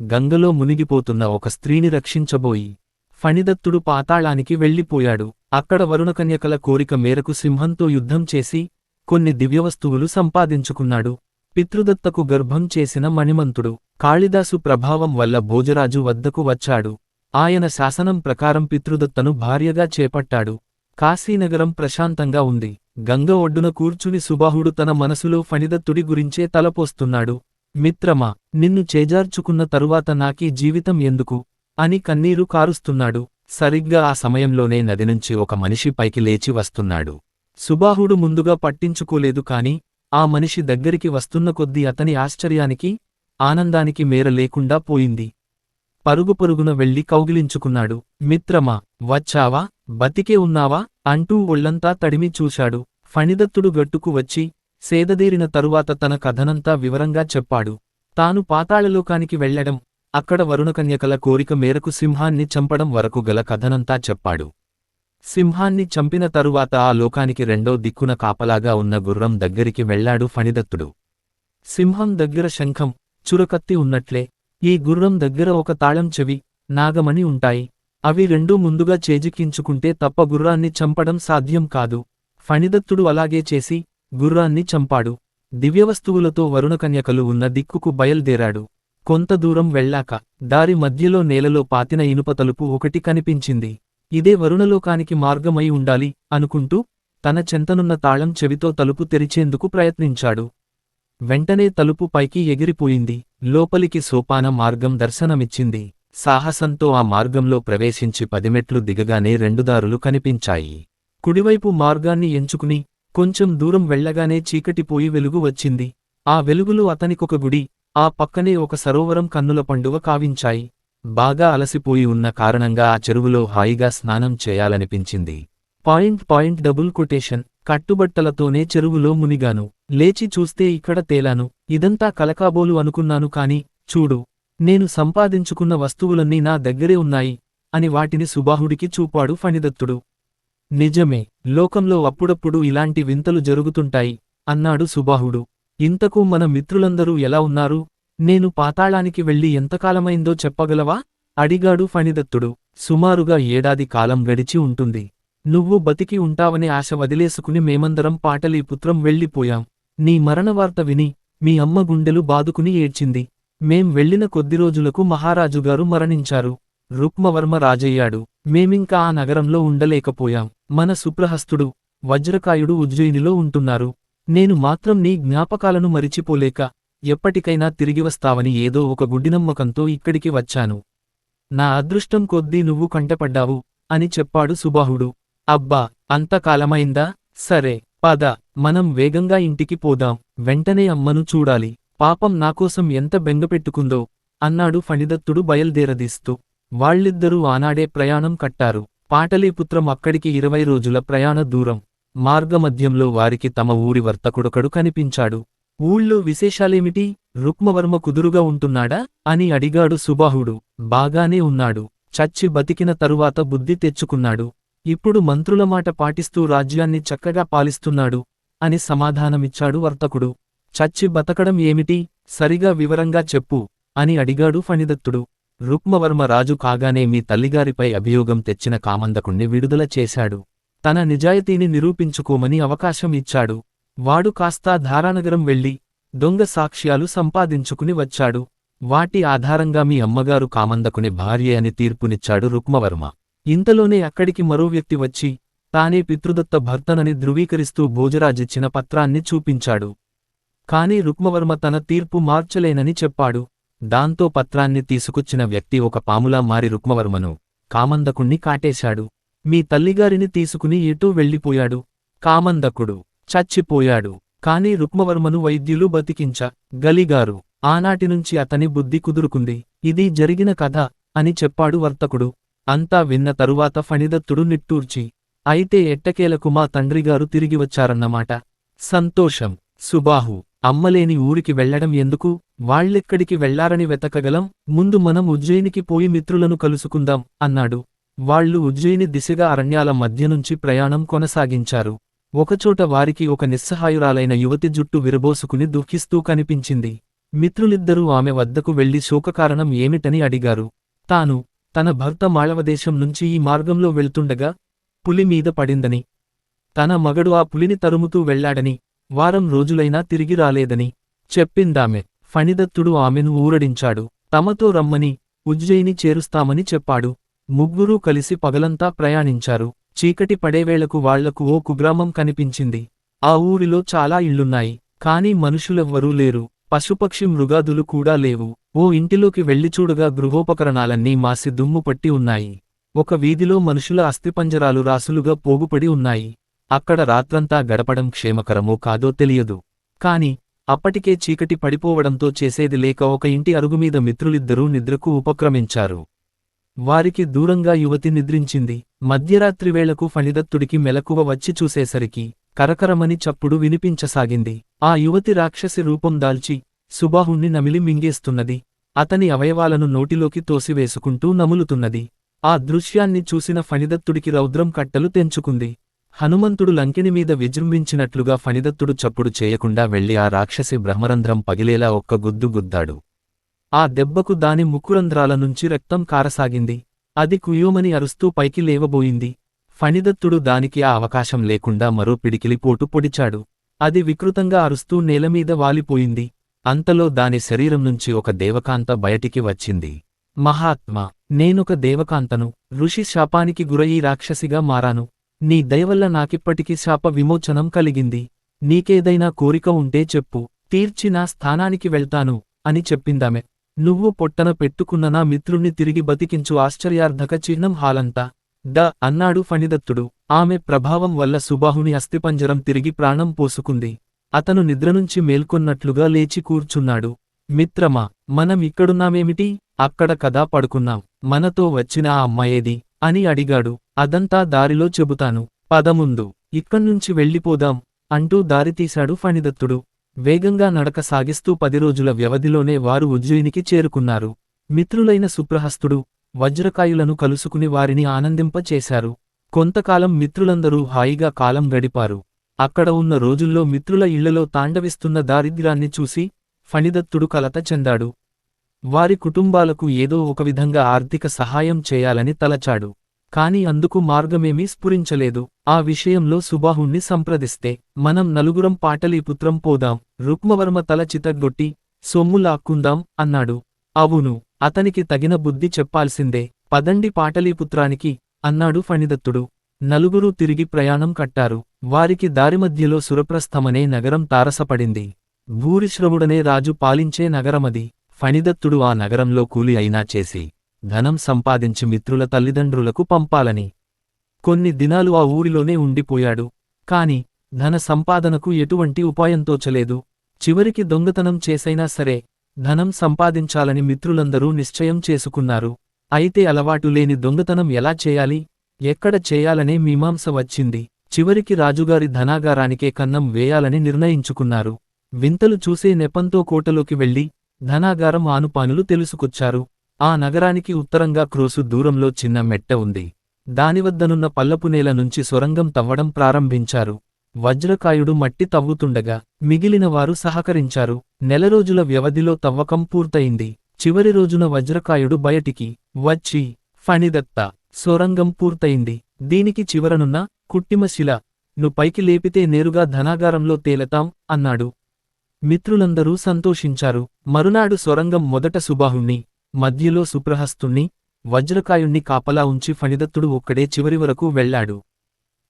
గంగలో మునిగిపోతున్న ఒక స్త్రీని రక్షించబోయి ఫణిదత్తుడు పాతాళానికి వెళ్ళిపోయాడు. అక్కడ వరుణకన్యకల కోరిక మేరకు సింహంతో యుద్ధం చేసి కొన్ని దివ్యవస్తువులు సంపాదించుకున్నాడు. పితృదత్తకు గర్భం చేసిన మణిమంతుడు కాళిదాసు ప్రభావం వల్ల భోజరాజు వద్దకు వచ్చాడు. ఆయన శాసనం ప్రకారం పితృదత్తను భార్యగా చేపట్టాడు. కాశీనగరం ప్రశాంతంగా ఉంది. గంగ ఒడ్డున కూర్చుని సుబాహుడు తన మనసులో ఫణిదత్తుడి గురించే తలపోస్తున్నాడు. మిత్రమా నిన్ను చేజార్చుకున్న తరువాత నాకీ జీవితం ఎందుకు? అని కన్నీరు కారుస్తున్నాడు. సరిగ్గా ఆ సమయంలోనే నది నుంచి ఒక మనిషి పైకి లేచి వస్తున్నాడు. సుబాహుడు ముందుగా పట్టించుకోలేదు కాని ఆ మనిషి దగ్గరికి వస్తున్న కొద్దీ అతని ఆశ్చర్యానికి ఆనందానికి మేర లేకుండా పోయింది. పరుగు పరుగున వెళ్ళి కౌగిలించుకున్నాడు. మిత్రమా వచ్చావా? బతికే ఉన్నావా? అంటూ ఒళ్ళంతా తడిమి చూశాడు. ఫణిదత్తుడు గట్టుకు వచ్చి సేదదీరిన తరువాత తన కథనంతా వివరంగా చెప్పాడు. తాను పాతాళలోకానికి వెళ్ళడం అక్కడ వరుణకన్యకల కోరిక మేరకు సింహాన్ని చంపడం వరకు గల కథనంతా చెప్పాడు. సింహాన్ని చంపిన తరువాత ఆ లోకానికి రెండో దిక్కున కాపలాగా ఉన్న గుర్రం దగ్గరికి వెళ్ళాడు ఫణిదత్తుడు. సింహం దగ్గర శంఖం చురకత్తి ఉన్నట్లే ఈ గుర్రం దగ్గర ఒక తాళం చెవి నాగమణి ఉంటాయి. అవి రెండూ ముందుగా చేజిక్కించుకుంటే తప్ప గుర్రాన్ని చంపడం సాధ్యం కాదు. ఫణిదత్తుడు అలాగే చేసి గుర్రాన్ని చంపాడు. దివ్యవస్తువులతో వరుణకన్యకలు ఉన్న దిక్కుకు బయల్దేరాడు. కొంత దూరం వెళ్ళాక దారి మధ్యలో నేలలో పాతిన ఇనుప తలుపు ఒకటి కనిపించింది. ఇదే వరుణలోకానికి మార్గమై ఉండాలి అనుకుంటూ తన చెంతనున్న తాళం చెవితో తలుపు తెరిచేందుకు ప్రయత్నించాడు. వెంటనే తలుపు పైకి ఎగిరిపోయింది. లోపలికి సోపాన మార్గం దర్శనమిచ్చింది. సాహసంతో ఆ మార్గంలో ప్రవేశించి పదిమెట్లు దిగగానే రెండు దారులు కనిపించాయి. కుడివైపు మార్గాన్ని ఎంచుకుని కొంచెం దూరం వెళ్ళగానే చీకటిపోయి వెలుగు వచ్చింది. ఆ వెలుగులో అతనికొక గుడి ఆ పక్కనే ఒక సరోవరం కన్నుల పండువ కావించాయి. బాగా అలసిపోయి ఉన్న కారణంగా ఆ చెరువులో హాయిగా స్నానం చేయాలనిపించింది. పాయింట్ పాయింట్ డబుల్ కొటేషన్ కట్టుబట్టలతోనే చెరువులో మునిగాను. లేచి చూస్తే ఇక్కడ తేలాను. ఇదంతా కలకాబోలు అనుకున్నాను కాని చూడు నేను సంపాదించుకున్న వస్తువులన్నీ నా దగ్గరే ఉన్నాయి అని వాటిని సుబాహుడికి చూపాడు ఫణిదత్తుడు. నిజమే లోకంలో అప్పుడప్పుడు ఇలాంటి వింతలు జరుగుతుంటాయి అన్నాడు సుబాహుడు. ఇంతకు మన మిత్రులందరూ ఎలా ఉన్నారు? నేను పాతాళానికి వెళ్ళి ఎంతకాలమైందో చెప్పగలవా? అడిగాడు ఫణిదత్తుడు. సుమారుగా ఏడాది కాలం గడిచి ఉంటుంది. నువ్వు బతికి ఉంటావనే ఆశ వదిలేసుకుని మేమందరం పాటలీపుత్రం వెళ్ళిపోయాం. నీ మరణవార్త విని మీ అమ్మ గుండెలు బాదుకుని ఏడ్చింది. మేం వెళ్ళిన కొద్ది రోజులకు మహారాజుగారు మరణించారు. రుక్మవర్మ రాజయ్యాడు. మేమింకా ఆ నగరంలో ఉండలేకపోయాం. మన సుప్రహస్తుడు వజ్రకాయుడు ఉజ్జయినిలో ఉంటున్నారు. నేను మాత్రం నీ జ్ఞాపకాలను మరిచిపోలేక ఎప్పటికైనా తిరిగి వస్తావని ఏదో ఒక గుడ్డినమ్మకంతో ఇక్కడికి వచ్చాను. నా అదృష్టం కొద్దీ నువ్వు కంటపడ్డావు అని చెప్పాడు సుబాహుడు. అబ్బా అంతకాలమైందా సరే పద మనం వేగంగా ఇంటికి పోదాం. వెంటనే అమ్మను చూడాలి. పాపం నాకోసం ఎంత బెంగపెట్టుకుందో అన్నాడు ఫణిదత్తుడు బయల్దేరదీస్తూ. వాళ్ళిద్దరూ ఆనాడే ప్రయాణం కట్టారు. పాటలీపుత్రం అక్కడికి ఇరవై రోజుల ప్రయాణ దూరం. మార్గమధ్యంలో వారికి తమ ఊరి వర్తకుడొకడు కనిపించాడు. ఊళ్ళో విశేషాలేమిటి? రుక్మవర్మ కుదురుగా ఉంటున్నాడా? అని అడిగాడు సుబాహుడు. బాగానే ఉన్నాడు. చచ్చి బతికిన తరువాత బుద్ధి తెచ్చుకున్నాడు. ఇప్పుడు మంత్రుల మాట పాటిస్తూ రాజ్యాన్ని చక్కగా పాలిస్తున్నాడు అని సమాధానమిచ్చాడు వర్తకుడు. చచ్చి బతకడం ఏమిటి? సరిగా వివరంగా చెప్పు అని అడిగాడు ఫణిదత్తుడు. రుక్మవర్మ రాజు కాగానే మీ తల్లిగారిపై అభియోగం తెచ్చిన కామందకుణ్ణి విడుదల చేశాడు. తన నిజాయితీని నిరూపించుకోమని అవకాశం ఇచ్చాడు. వాడు కాస్తా ధారానగరం వెళ్ళి దొంగ సాక్ష్యాలు సంపాదించుకుని వచ్చాడు. వాటి ఆధారంగా మీ అమ్మగారు కామందకుని భార్య అని తీర్పునిచ్చాడు రుక్మవర్మ. ఇంతలోనే అక్కడికి మరో వ్యక్తి వచ్చి తానే పితృదత్త భర్తనని ధృవీకరిస్తూ భోజరాజిచ్చిన పత్రాన్ని చూపించాడు. కాని రుక్మవర్మ తన తీర్పు మార్చలేనని చెప్పాడు. దాంతో పత్రాన్ని తీసుకొచ్చిన వ్యక్తి ఒక పాములా మారి రుక్మవర్మను కామందకుణ్ణి కాటేశాడు. మీ తల్లిగారిని తీసుకుని ఎటూ వెళ్ళిపోయాడు. కామందకుడు చచ్చిపోయాడు. కాని రుక్మవర్మను వైద్యులు బతికించ గలిగారు. ఆనాటినుంచి అతని బుద్ధి కుదురుకుంది. ఇది జరిగిన కథ అని చెప్పాడు వర్తకుడు. అంతా విన్న తరువాత ఫణిదత్తుడు నిట్టూర్చి అయితే ఎట్టకేలకు మా తండ్రిగారు తిరిగివచ్చారన్నమాట సంతోషం. సుబాహు. అమ్మలేని ఊరికి వెళ్ళడం ఎందుకు? వాళ్ళెక్కడికి వెళ్ళారని వెతకగలం? ముందు మనం ఉజ్జయినికి పోయి మిత్రులను కలుసుకుందాం అన్నాడు. వాళ్ళు ఉజ్జయిని దిశగా అరణ్యాల మధ్యనుంచి ప్రయాణం కొనసాగించారు. ఒకచోట వారికి ఒక నిస్సహాయురాలైన యువతి జుట్టు విరబోసుకుని దుఃఖిస్తూ కనిపించింది. మిత్రులిద్దరూ ఆమె వద్దకు వెళ్ళి శోకకారణం ఏమిటని అడిగారు. తాను తన భర్త మాళవదేశం నుంచి ఈ మార్గంలో వెళ్తుండగా పులి మీద పడిందని తన మగడు ఆ పులిని తరుముతూ వెళ్ళాడని వారం రోజులైనా తిరిగి రాలేదని చెప్పిందామె. ఫణిదత్తుడు ఆమెను ఊరడించాడు. తమతో రమ్మని ఉజ్జయిని చేరుస్తామని చెప్పాడు. ముగ్గురూ కలిసి పగలంతా ప్రయాణించారు. చీకటి పడేవేళకు వాళ్ళకు ఓ కుగ్రామం కనిపించింది. ఆ ఊరిలో చాలా ఇళ్ళున్నాయి కాని మనుషులెవ్వరూ లేరు. పశుపక్షి మృగాదులు కూడా లేవు. ఓ ఇంటిలోకి వెళ్ళి చూడగా గృహోపకరణాలన్నీ మాసి దుమ్ము పట్టి ఉన్నాయి. ఒక వీధిలో మనుషుల అస్థిపంజరాలు రాసులుగా పోగుపడి ఉన్నాయి. అక్కడ రాత్రంతా గడపడం క్షేమకరమో కాదో తెలియదు. కాని అప్పటికే చీకటి పడిపోవడంతో చేసేది లేక ఒక ఇంటి అరుగుమీద మిత్రులిద్దరూ నిద్రకు ఉపక్రమించారు. వారికి దూరంగా యువతి నిద్రించింది. మధ్యరాత్రి వేళకు ఫణిదత్తుడికి మెలకువ వచ్చి చూసేసరికి కరకరమని చప్పుడు వినిపించసాగింది. ఆ యువతి రాక్షసి రూపం దాల్చి సుబాహుణ్ణి నమిలి మింగేస్తున్నది. అతని అవయవాలను నోటిలోకి తోసివేసుకుంటూ నములుతున్నది. ఆ దృశ్యాన్ని చూసిన ఫణిదత్తుడికి రౌద్రం కట్టలు తెంచుకుంది. హనుమంతుడు లంకెని మీద విజృంభించినట్లుగా ఫణిదత్తుడు చప్పుడు చేయకుండా వెళ్ళి ఆ రాక్షసి బ్రహ్మరంధ్రం పగిలేలా ఒక్క గుద్దు గుద్దాడు. ఆ దెబ్బకు దాని ముక్కురంధ్రాల నుంచి రక్తం కారసాగింది. అది కుయోమని అరుస్తూ పైకి లేవబోయింది. ఫణిదత్తుడు దానికి ఆ అవకాశం లేకుండా మరో పిడికిలిపోటు పొడిచాడు. అది వికృతంగా అరుస్తూ నేలమీద వాలిపోయింది. అంతలో దాని శరీరం నుంచి ఒక దేవకాంత బయటికి వచ్చింది. మహాత్మా నేనొక దేవకాంతను ఋషి శాపానికి గురయి రాక్షసిగా మారాను. నీ దయవల్ల నాకిప్పటికీ శాప విమోచనం కలిగింది. నీకేదైనా కోరిక ఉంటే చెప్పు. తీర్చి నా స్థానానికి వెళ్తాను అని చెప్పిందామె. నువ్వు పొట్టన పెట్టుకున్న నా మిత్రుణ్ణి తిరిగి బతికించు ఆశ్చర్యార్థక చిహ్నం హాలంతా. ద అన్నాడు ఫణిదత్తుడు. ఆమె ప్రభావం వల్ల సుబాహుని అస్థిపంజరం తిరిగి ప్రాణం పోసుకుంది. అతను నిద్రనుంచి మేల్కొన్నట్లుగా లేచి కూర్చున్నాడు. మిత్రమా మనం ఇక్కడున్నామేమిటి? అక్కడ కదా పడుకున్నాం. మనతో వచ్చిన ఆ అమ్మాయేది? అని అడిగాడు. అదంతా దారిలో చెబుతాను. పదముందు ఇక్కడ్నుంచి వెళ్ళిపోదాం అంటూ దారితీశాడు ఫణిదత్తుడు. వేగంగా నడక సాగిస్తూ పది రోజుల వ్యవధిలోనే వారు ఉజ్జయినికి చేరుకున్నారు. మిత్రులైన సుప్రహస్తుడు వజ్రకాయులను కలుసుకుని వారిని ఆనందింపచేశారు. కొంతకాలం మిత్రులందరూ హాయిగా కాలం గడిపారు. అక్కడ ఉన్న రోజుల్లో మిత్రుల ఇళ్ళలో తాండవిస్తున్న దారిద్ర్యాన్ని చూసి ఫణిదత్తుడు కలత చెందాడు. వారి కుటుంబాలకు ఏదో ఒక విధంగా ఆర్థిక సహాయం చేయాలని తలచాడు. కాని అందుకు మార్గమేమీ స్ఫురించలేదు. ఆ విషయంలో సుబాహుణ్ణి సంప్రదిస్తే మనం నలుగురం పాటలీపుత్రం పోదాం రుక్మవర్మ తల చితగ్గొట్టి సొమ్ము లాక్కుందాం అన్నాడు. అవును అతనికి తగిన బుద్ధి చెప్పాల్సిందే పదండి పాటలీపుత్రానికి అన్నాడు ఫణిదత్తుడు. నలుగురూ తిరిగి ప్రయాణం కట్టారు. వారికి దారిమధ్యలో సురప్రస్థమనే నగరం తారసపడింది. భూరిశ్రవుడనే రాజు పాలించే నగరమది. ఫణిదత్తుడు ఆ నగరంలో కూలి అయినా చేసి ధనం సంపాదించి మిత్రుల తల్లిదండ్రులకు పంపాలని. కొన్ని దినాలు ఆ ఊరిలోనే ఉండిపోయాడు. కాని ధన సంపాదనకు ఎటువంటి ఉపాయం తోచలేదు. చివరికి దొంగతనం చేసైనా సరే ధనం సంపాదించాలని మిత్రులందరూ నిశ్చయం చేసుకున్నారు. అయితే అలవాటు లేని దొంగతనం ఎలా చేయాలి? ఎక్కడ చేయాలనే మీమాంస వచ్చింది. చివరికి రాజుగారి ధనాగారానికే కన్నం వేయాలని నిర్ణయించుకున్నారు. వింతలు చూసే నెపంతో కోటలోకి వెళ్ళి ధనాగారం ఆనుపానులు తెలుసుకొచ్చారు. ఆ నగరానికి ఉత్తరంగా క్రోసు దూరంలో చిన్న మెట్ట ఉంది. దానివద్దనున్న పల్లపునేల నుంచి సొరంగం తవ్వడం ప్రారంభించారు. వజ్రకాయుడు మట్టి తవ్వుతుండగా మిగిలినవారు సహకరించారు. నెల రోజుల వ్యవధిలో తవ్వకం పూర్తయింది. చివరి రోజున వజ్రకాయుడు బయటికి వచ్చి ఫణిదత్త సొరంగం పూర్తయింది. దీనికి చివరనున్న కుట్టిమశిల ను పైకి లేపితే నేరుగా ధనాగారంలో తేలతాం అన్నాడు. మిత్రులందరూ సంతోషించారు. మరునాడు సొరంగం మొదట సుబాహుణ్ణి మధ్యలో సుప్రహస్తుణ్ణి వజ్రకాయుణ్ణి కాపలా ఉంచి ఫణిదత్తుడు ఒక్కడే చివరి వరకు వెళ్ళాడు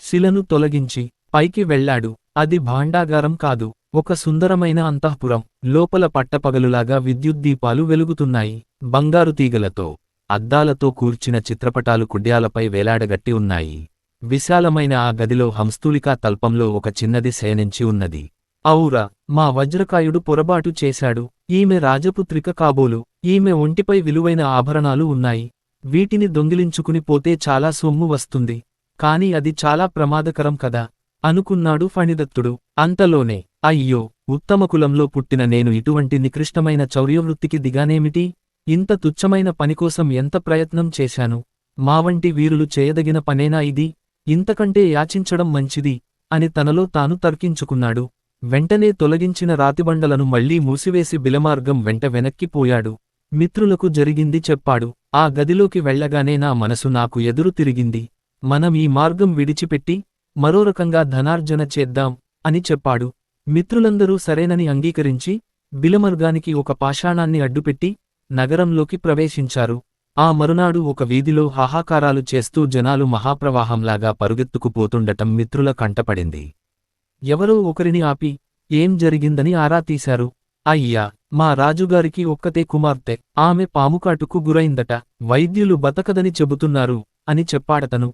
శిలను తొలగించి పైకి వెళ్ళాడు అది భాండాగారం కాదు. ఒక సుందరమైన అంతఃపురం. లోపల పట్టపగలులాగా విద్యుద్దీపాలు వెలుగుతున్నాయి. బంగారు తీగలతో అద్దాలతో కూర్చిన చిత్రపటాలు కుడ్యాలపై వేలాడగట్టి ఉన్నాయి. విశాలమైన ఆ గదిలో హంస్తూలికా తల్పంలో ఒక చిన్నది శయనించి ఉన్నది. ఔరా మా వజ్రకాయుడు పొరబాటు చేశాడు. ఈమె రాజపుత్రిక కాబోలు. ఈమె ఒంటిపై విలువైన ఆభరణాలు ఉన్నాయి. వీటిని దొంగిలించుకుని పోతే చాలా సొమ్ము వస్తుంది. కాని అది చాలా ప్రమాదకరం కదా. అనుకున్నాడు ఫణిదత్తుడు. అంతలోనే అయ్యో ఉత్తమ కులంలో పుట్టిన నేను ఇటువంటి నికృష్టమైన చౌర్యవృత్తికి దిగానేమిటి? ఇంత తుచ్చమైన పనికోసం ఎంత ప్రయత్నం చేశాను? మావంటి వీరులు చేయదగిన పనేనా ఇది? ఇంతకంటే యాచించడం మంచిది అని తనలో తాను తర్కించుకున్నాడు. వెంటనే తొలగించిన రాతిబండలను మళ్ళీ మూసివేసి బిలమార్గం వెంట వెనక్కిపోయాడు మిత్రులకు జరిగింది చెప్పాడు. ఆ గదిలోకి వెళ్ళగానే నా మనసు నాకు ఎదురు తిరిగింది. మనం ఈ మార్గం విడిచిపెట్టి మరో రకంగా ధనార్జన చేద్దాం అని చెప్పాడు. మిత్రులందరూ సరేనని అంగీకరించి బిలమర్గానికి ఒక పాషాణాన్ని అడ్డుపెట్టి నగరంలోకి ప్రవేశించారు. ఆ మరునాడు ఒక వీధిలో హాహాకారాలు చేస్తూ జనాలు మహాప్రవాహంలాగా పరుగెత్తుకుపోతుండటం మిత్రుల కంటపడింది. ఎవరో ఒకరిని ఆపి ఏం జరిగిందని ఆరా తీశారు. అయ్యా మా రాజుగారికి ఒక్కతే కుమార్తె. ఆమె పాముకాటుకు గురైందట. వైద్యులు బతకదని చెబుతున్నారు అని చెప్పాడతను.